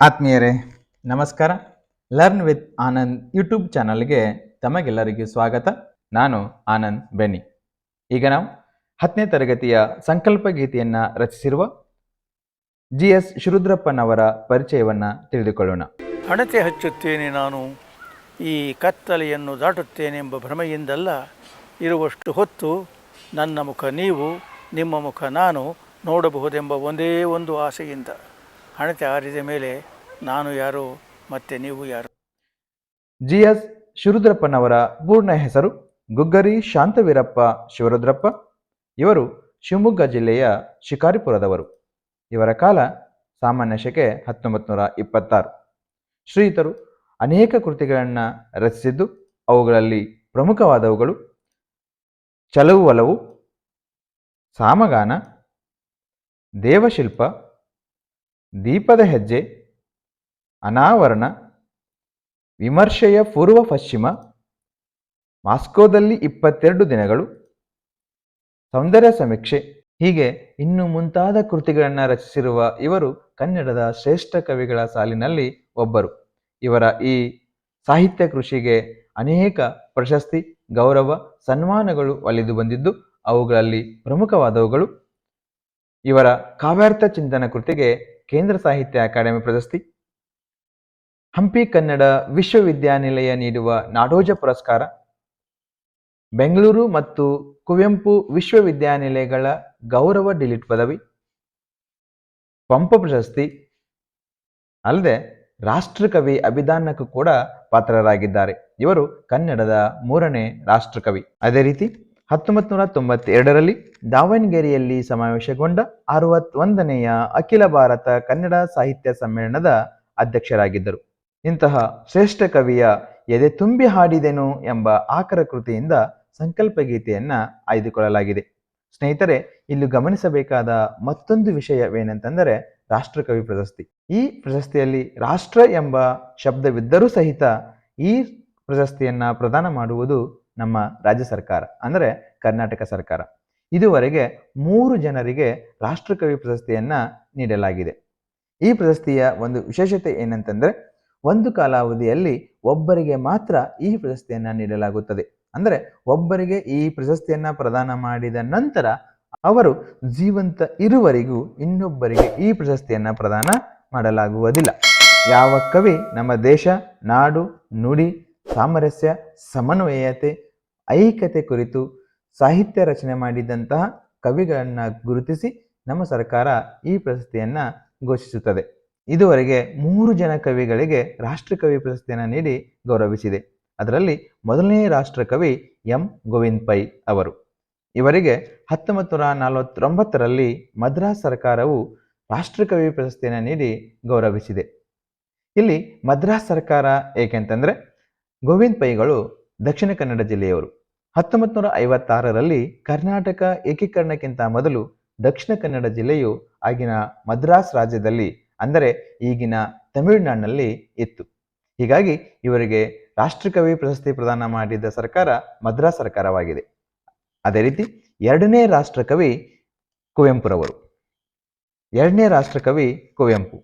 ಆತ್ಮೀಯರೇ, ನಮಸ್ಕಾರ. Learn with Anand YouTube ಚಾನಲ್ಗೆ ತಮಗೆಲ್ಲರಿಗೂ ಸ್ವಾಗತ. ನಾನು ಆನಂದ್ ಬೆನಿ ಈಗ ನಾವು ಹತ್ತನೇ ತರಗತಿಯ ಸಂಕಲ್ಪ ಗೀತೆಯನ್ನು ರಚಿಸಿರುವ ಜಿ ಎಸ್ ಶಿರುದ್ರಪ್ಪನವರ ಪರಿಚಯವನ್ನು ತಿಳಿದುಕೊಳ್ಳೋಣ. ಹಣತೆ ಹಚ್ಚುತ್ತೇನೆ ನಾನು, ಈ ಕತ್ತಲೆಯನ್ನು ದಾಟುತ್ತೇನೆಂಬ ಭ್ರಮೆಯಿಂದಲ್ಲ, ಇರುವಷ್ಟು ಹೊತ್ತು ನನ್ನ ಮುಖ ನೀವು, ನಿಮ್ಮ ಮುಖ ನಾನು ನೋಡಬಹುದೆಂಬ ಒಂದೇ ಒಂದು ಆಸೆಯಿಂದ. ಹಣತೆ ಆರಿದ ಮೇಲೆ ನಾನು ಯಾರು ಮತ್ತೆ ನೀವು ಯಾರು? ಜಿ ಎಸ್ ಶಿರುದ್ರಪ್ಪನವರ ಪೂರ್ಣ ಹೆಸರು ಗುಗ್ಗರಿ ಶಾಂತವೀರಪ್ಪ ಶಿವರುದ್ರಪ್ಪ. ಇವರು ಶಿವಮೊಗ್ಗ ಜಿಲ್ಲೆಯ ಶಿಕಾರಿಪುರದವರು. ಇವರ ಕಾಲ ಸಾಮಾನ್ಯ ಶಕೆ ಹತ್ತೊಂಬತ್ತು ನೂರ ಇಪ್ಪತ್ತಾರು. ಶ್ರೀಯುತರು ಅನೇಕ ಕೃತಿಗಳನ್ನು ರಚಿಸಿದ್ದು ಅವುಗಳಲ್ಲಿ ಪ್ರಮುಖವಾದವುಗಳು ಚಲವು ಒಲವು ಸಾಮಗಾನ, ದೇವಶಿಲ್ಪ ದೀಪದ ಹೆಜ್ಜೆ, ಅನಾವರಣ, ವಿಮರ್ಶೆಯ ಪೂರ್ವ ಪಶ್ಚಿಮ, ಮಾಸ್ಕೋದಲ್ಲಿ ಇಪ್ಪತ್ತೆರಡು ದಿನಗಳು, ಸೌಂದರ್ಯ ಸಮೀಕ್ಷೆ. ಹೀಗೆ ಇನ್ನು ಮುಂತಾದ ಕೃತಿಗಳನ್ನು ರಚಿಸಿರುವ ಇವರು ಕನ್ನಡದ ಶ್ರೇಷ್ಠ ಕವಿಗಳ ಸಾಲಿನಲ್ಲಿ ಒಬ್ಬರು. ಇವರ ಈ ಸಾಹಿತ್ಯ ಕೃಷಿಗೆ ಅನೇಕ ಪ್ರಶಸ್ತಿ, ಗೌರವ, ಸನ್ಮಾನಗಳು ಒಲಿದು ಬಂದಿದ್ದು ಅವುಗಳಲ್ಲಿ ಪ್ರಮುಖವಾದವುಗಳು. ಇವರ ಕಾವ್ಯಾರ್ಥ ಚಿಂತನ ಕೃತಿಗೆ ಕೇಂದ್ರ ಸಾಹಿತ್ಯ ಅಕಾಡೆಮಿ ಪ್ರಶಸ್ತಿ. ಹಂಪಿ ಕನ್ನಡ ವಿಶ್ವವಿದ್ಯಾನಿಲಯ ನೀಡುವ ನಾಡೋಜ ಪುರಸ್ಕಾರ. ಬೆಂಗಳೂರು ಮತ್ತು ಕುವೆಂಪು ವಿಶ್ವವಿದ್ಯಾನಿಲಯಗಳ ಗೌರವ ಡಿಲಿಟ್ ಪದವಿ. ಪಂಪ ಪ್ರಶಸ್ತಿ. ಅಲ್ಲದೆ ರಾಷ್ಟ್ರಕವಿ ಅಭಿದಾನಕ್ಕೂ ಕೂಡ ಪಾತ್ರರಾಗಿದ್ದಾರೆ. ಇವರು ಕನ್ನಡದ ಮೂರನೇ ರಾಷ್ಟ್ರಕವಿ. ಅದೇ ರೀತಿ ಹತ್ತೊಂಬತ್ತು ನೂರ ತೊಂಬತ್ತೆರಡರಲ್ಲಿ ದಾವಣಗೆರೆಯಲ್ಲಿ ಸಮಾವೇಶಗೊಂಡ ಅರವತ್ತೊಂದನೆಯ ಅಖಿಲ ಭಾರತ ಕನ್ನಡ ಸಾಹಿತ್ಯ ಸಮ್ಮೇಳನದ ಅಧ್ಯಕ್ಷರಾಗಿದ್ದರು. ಇಂತಹ ಶ್ರೇಷ್ಠ ಕವಿಯ ಎದೆ ತುಂಬಿ ಹಾಡಿದೆನು ಎಂಬ ಆಕರ ಕೃತಿಯಿಂದ ಸಂಕಲ್ಪ ಗೀತೆಯನ್ನ ಆಯ್ದುಕೊಳ್ಳಲಾಗಿದೆ. ಸ್ನೇಹಿತರೆ ಇಲ್ಲಿ ಗಮನಿಸಬೇಕಾದ ಮತ್ತೊಂದು ವಿಷಯವೇನೆಂತಂದರೆ ರಾಷ್ಟ್ರಕವಿ ಪ್ರಶಸ್ತಿ. ಈ ಪ್ರಶಸ್ತಿಯಲ್ಲಿ ರಾಷ್ಟ್ರ ಎಂಬ ಶಬ್ದವಿದ್ದರೂ ಸಹಿತ ಈ ಪ್ರಶಸ್ತಿಯನ್ನ ಪ್ರದಾನ ಮಾಡುವುದು ನಮ್ಮ ರಾಜ್ಯ ಸರ್ಕಾರ, ಅಂದರೆ ಕರ್ನಾಟಕ ಸರ್ಕಾರ. ಇದುವರೆಗೆ ಮೂರು ಜನರಿಗೆ ರಾಷ್ಟ್ರಕವಿ ಪ್ರಶಸ್ತಿಯನ್ನು ನೀಡಲಾಗಿದೆ. ಈ ಪ್ರಶಸ್ತಿಯ ಒಂದು ವಿಶೇಷತೆ ಏನಂತಂದರೆ, ಒಂದು ಕಾಲಾವಧಿಯಲ್ಲಿ ಒಬ್ಬರಿಗೆ ಮಾತ್ರ ಈ ಪ್ರಶಸ್ತಿಯನ್ನು ನೀಡಲಾಗುತ್ತದೆ. ಅಂದರೆ ಒಬ್ಬರಿಗೆ ಈ ಪ್ರಶಸ್ತಿಯನ್ನು ಪ್ರದಾನ ಮಾಡಿದ ನಂತರ ಅವರು ಜೀವಂತ ಇರುವರೆಗೂ ಇನ್ನೊಬ್ಬರಿಗೆ ಈ ಪ್ರಶಸ್ತಿಯನ್ನು ಪ್ರದಾನ ಮಾಡಲಾಗುವುದಿಲ್ಲ. ಯಾವ ಕವಿ ನಮ್ಮ ದೇಶ, ನಾಡು, ನುಡಿ, ಸಾಮರಸ್ಯ, ಸಮನ್ವಯತೆ ಐಕ್ಯತೆ ಕುರಿತು ಸಾಹಿತ್ಯ ರಚನೆ ಮಾಡಿದಂತಹ ಕವಿಗಳನ್ನು ಗುರುತಿಸಿ ನಮ್ಮ ಸರ್ಕಾರ ಈ ಪ್ರಶಸ್ತಿಯನ್ನು ಘೋಷಿಸುತ್ತದೆ. ಇದುವರೆಗೆ ಮೂರು ಜನ ಕವಿಗಳಿಗೆ ರಾಷ್ಟ್ರಕವಿ ಪ್ರಶಸ್ತಿಯನ್ನು ನೀಡಿ ಗೌರವಿಸಿದೆ. ಅದರಲ್ಲಿ ಮೊದಲನೇ ರಾಷ್ಟ್ರಕವಿ ಎಂ. ಗೋವಿಂದ್ ಪೈ ಅವರು. ಇವರಿಗೆ ಹತ್ತೊಂಬತ್ತು ನೂರ ನಲವತ್ತೊಂಬತ್ತರಲ್ಲಿ ಮದ್ರಾಸ್ ಸರ್ಕಾರವು ರಾಷ್ಟ್ರಕವಿ ಪ್ರಶಸ್ತಿಯನ್ನು ನೀಡಿ ಗೌರವಿಸಿದೆ. ಇಲ್ಲಿ ಮದ್ರಾಸ್ ಸರ್ಕಾರ ಏಕೆಂತಂದರೆ ಗೋವಿಂದ್ ಪೈಗಳು ದಕ್ಷಿಣ ಕನ್ನಡ ಜಿಲ್ಲೆಯವರು. ಹತ್ತೊಂಬತ್ತು ನೂರ ಐವತ್ತಾರರಲ್ಲಿ ಕರ್ನಾಟಕ ಏಕೀಕರಣಕ್ಕಿಂತ ಮೊದಲು ದಕ್ಷಿಣ ಕನ್ನಡ ಜಿಲ್ಲೆಯು ಆಗಿನ ಮದ್ರಾಸ್ ರಾಜ್ಯದಲ್ಲಿ, ಅಂದರೆ ಈಗಿನ ತಮಿಳುನಾಡಿನಲ್ಲಿ ಇತ್ತು. ಹೀಗಾಗಿ ಇವರಿಗೆ ರಾಷ್ಟ್ರಕವಿ ಪ್ರಶಸ್ತಿ ಪ್ರದಾನ ಮಾಡಿದ ಸರ್ಕಾರ ಮದ್ರಾಸ್ ಸರ್ಕಾರವಾಗಿದೆ. ಅದೇ ರೀತಿ ಎರಡನೇ ರಾಷ್ಟ್ರಕವಿ ಕುವೆಂಪುರವರು. ಎರಡನೇ ರಾಷ್ಟ್ರಕವಿ ಕುವೆಂಪು.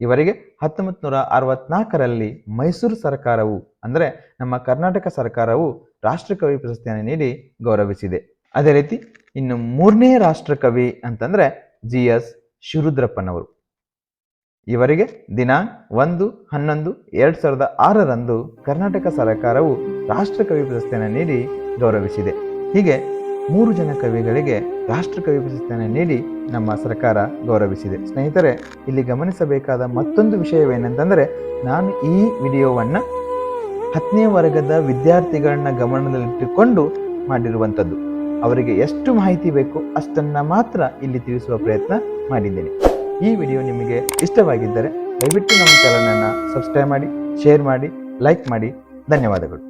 ಇವರಿಗೆ ಹತ್ತೊಂಬತ್ತು ನೂರ ಅರವತ್ನಾಲ್ಕರಲ್ಲಿ ಮೈಸೂರು ಸರ್ಕಾರವು, ಅಂದರೆ ನಮ್ಮ ಕರ್ನಾಟಕ ಸರ್ಕಾರವು ರಾಷ್ಟ್ರಕವಿ ಪ್ರಶಸ್ತಿಯನ್ನು ನೀಡಿ ಗೌರವಿಸಿದೆ. ಅದೇ ರೀತಿ ಇನ್ನು ಮೂರನೇ ರಾಷ್ಟ್ರಕವಿ ಅಂತಂದರೆ ಜಿ ಎಸ್ ಶಿರುದ್ರಪ್ಪನವರು. ಇವರಿಗೆ ದಿನಾಂಕ ಒಂದು, ಹನ್ನೊಂದು, ಎರಡು ಸಾವಿರದ ಆರರಂದು ಕರ್ನಾಟಕ ಸರ್ಕಾರವು ರಾಷ್ಟ್ರಕವಿ ಪ್ರಶಸ್ತಿಯನ್ನು ನೀಡಿ ಗೌರವಿಸಿದೆ. ಹೀಗೆ ಮೂರು ಜನ ಕವಿಗಳಿಗೆ ರಾಷ್ಟ್ರಕವಿ ಪ್ರಶಸ್ತಿಯನ್ನು ನೀಡಿ ನಮ್ಮ ಸರ್ಕಾರ ಗೌರವಿಸಿದೆ. ಸ್ನೇಹಿತರೆ, ಇಲ್ಲಿ ಗಮನಿಸಬೇಕಾದ ಮತ್ತೊಂದು ವಿಷಯವೇನೆಂತಂದರೆ, ನಾನು ಈ ವಿಡಿಯೋವನ್ನು ಹತ್ತನೇ ವರ್ಗದ ವಿದ್ಯಾರ್ಥಿಗಳನ್ನ ಗಮನದಲ್ಲಿಟ್ಟುಕೊಂಡು ಮಾಡಿರುವಂಥದ್ದು. ಅವರಿಗೆ ಎಷ್ಟು ಮಾಹಿತಿ ಬೇಕು ಅಷ್ಟನ್ನು ಮಾತ್ರ ಇಲ್ಲಿ ತಿಳಿಸುವ ಪ್ರಯತ್ನ ಮಾಡಿದ್ದೇನೆ. ಈ ವಿಡಿಯೋ ನಿಮಗೆ ಇಷ್ಟವಾಗಿದ್ದರೆ, ದಯವಿಟ್ಟು ನಮ್ಮ ಚಾನಲನ್ನು ಸಬ್ಸ್ಕ್ರೈಬ್ ಮಾಡಿ, ಶೇರ್ ಮಾಡಿ, ಲೈಕ್ ಮಾಡಿ. ಧನ್ಯವಾದಗಳು.